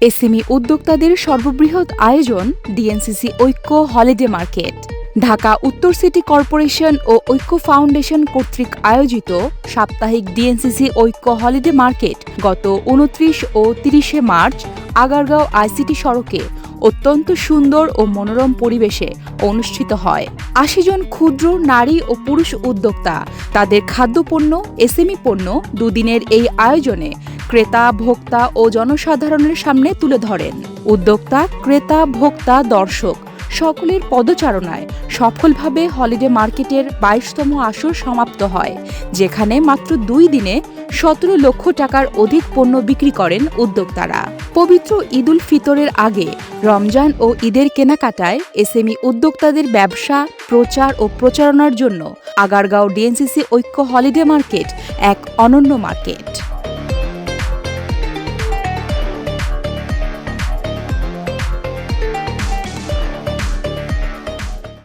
SME উদ্যোক্তাদের সর্ববৃহৎ আয়োজন ডিএনসিসি ঐক্য হলিডে মার্কেট। ঢাকা উত্তর সিটি কর্পোরেশন ও ঐক্য ফাউন্ডেশন কর্তৃক আয়োজিত সাপ্তাহিক ডিএনসিসি ঐক্য হলিডে মার্কেট গত উনত্রিশ ও তিরিশে মার্চ আগারগাঁও আইসিটি সড়কে অত্যন্ত সুন্দর ও মনোরম পরিবেশে অনুষ্ঠিত হয়। আশি জন ক্ষুদ্র নারী ও পুরুষ উদ্যোক্তা তাদের খাদ্যপণ্য, এসএমই পণ্য দুদিনের এই আয়োজনে ক্রেতা, ভোক্তা ও জনসাধারণের সামনে তুলে ধরেন। উদ্যোক্তা, ক্রেতা, ভোক্তা, দর্শক সকলের পদচারণায় সফলভাবে হলিডে মার্কেটের বাইশতম আসর সমাপ্ত হয়, যেখানে মাত্র দুই দিনে সতেরো লক্ষ টাকার অধিক পণ্য বিক্রি করেন উদ্যোক্তারা। পবিত্র ঈদুল ফিতরের আগে রমজান ও ঈদের কেনাকাটায় এসএমই উদ্যোক্তাদের ব্যবসা, প্রচার ও প্রচারণার জন্য আগারগাঁও ডিএনসিসি ঐক্য হলিডে মার্কেট এক অনন্য মার্কেট।